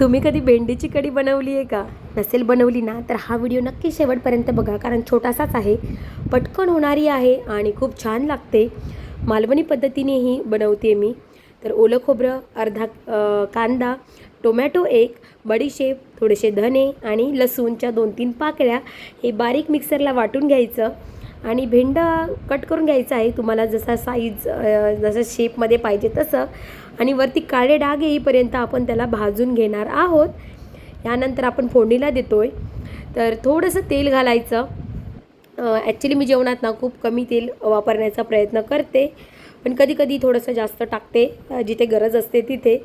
तुम्ही कधी भेंडीची कढी बनवली आहे का? नसेल बनवली ना तर हा व्हिडिओ नक्की शेवटपर्यंत बघा कारण छोटासाच आहे पटकन होणारी आहे आणि खूप छान लागते. मालवणी पद्धतीनेही बनवते मी. तर ओलं खोबरं अर्धा कांदा टोमॅटो एक बडीशेप थोडेसे धने आणि लसूणच्या दोन तीन पाकळ्या हे बारीक मिक्सरला वाटून घ्यायचं. आणि भेंड कट करून घ्यायचं आहे. तुम्हाला जसा साईज जसं शेपमध्ये पाहिजे तसं. आणि वरती काळे डाग येईपर्यंत आपण त्याला भाजून घेणार आहोत. यानंतर आपण फोडणीला देतो आहे तर थोडंसं तेल घालायचं. ॲक्च्युली मी जेवणात ना खूप कमी तेल वापरण्याचा प्रयत्न करते. पण कधी कधी थोडंसं जास्त टाकते जिथे गरज असते तिथे.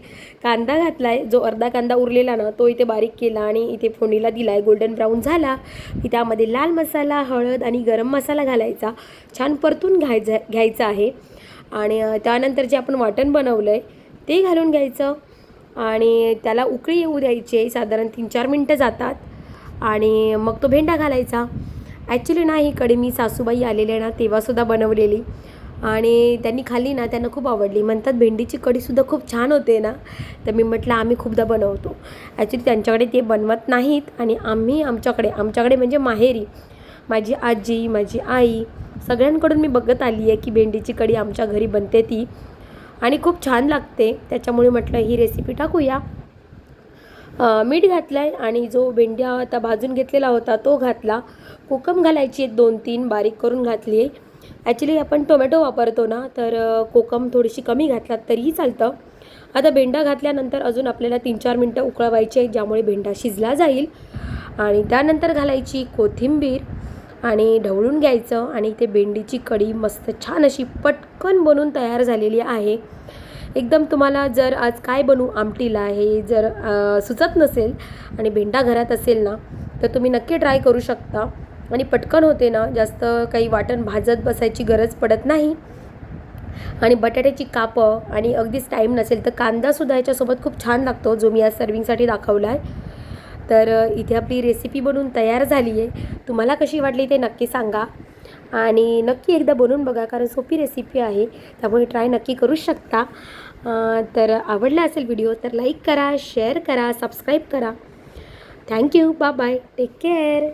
कांदा घातला आहे जो अर्धा कांदा उरलेला ना तो इथे बारीक केला आणि इथे फोडणीला दिला आहे गोल्डन ब्राऊन झाला की त्यामध्ये लाल मसाला हळद आणि गरम मसाला घालायचा. छान परतून घ्यायचा घ्यायचा आहे. आणि त्यानंतर जे आपण वाटण बनवलं आहे ते घालून घ्यायचं. आणि त्याला उकळी येऊ द्यायची आहे साधारण तीन चार मिनटं जातात. आणि मग तो भेंडा घालायचा. ॲक्च्युली ना ही कडे मी सासूबाई आलेल्या ना तेव्हासुद्धा बनवलेली. आणि त्यांनी खाल्ली ना त्यांना खूप आवडली. म्हणतात भेंडीची कढीसुद्धा खूप छान होते ना. तर मी म्हटलं आम्ही खूपदा बनवतो. ॲक्च्युली त्यांच्याकडे ते बनवत नाहीत आणि आम्ही आमच्याकडे आमच्याकडे म्हणजे माहेरी माझी आजी माझी आई सगळ्यांकडून मी बघत आली आहे की भेंडीची कढी आमच्या घरी बनते ती. आणि खूप छान लागते. त्याच्यामुळे म्हटलं ही रेसिपी टाकूया. मीठ घातलं आहे आणि जो भेंड्या आता भाजून घेतलेला होता तो घातला. कोकम घालायची आहेत दोन तीन बारीक करून घातली आहे ॲक्च्युली आपण टोमॅटो वापरतो ना तर कोकम थोडीशी कमी घातलात तरीही चालतं. आता भेंडा घातल्यानंतर अजून आपल्याला तीन चार मिनटं उकळवायची आहे ज्यामुळे भेंडा शिजला जाईल. आणि त्यानंतर घालायची कोथिंबीर आणि ढवळून घ्यायचं आणि इथे भेंडीची कढी मस्त छान अशी पटकन बनून तयार झालेली आहे. एकदम तुम्हाला जर आज काय बनवू आमटीला हे जर सुचत नसेल आणि भेंडा घरात असेल ना तर तुम्ही नक्की ट्राय करू शकता. आणि पटकन होते ना जास्त काही वाटण भाजत बसायची गरज पडत नाही. आणि बटाट्याची कापं आणि अगदीच टाईम नसेल तर कांदासुद्धा याच्यासोबत खूप छान लागतो जो मी आज सर्विंगसाठी दाखवला आहे तर इथे आपली रेसिपी बनवून तयार झाली आहे तुम्हाला कशी वाटली ते नक्की सांगा. आणि नक्की एकदा बनवून बघा कारण सोपी रेसिपी आहे. त्यामुळे ट्राय नक्की करू शकता. तर आवडला असेल व्हिडिओ तर लाईक करा शेअर करा सबस्क्राईब करा. Thank you bye bye take care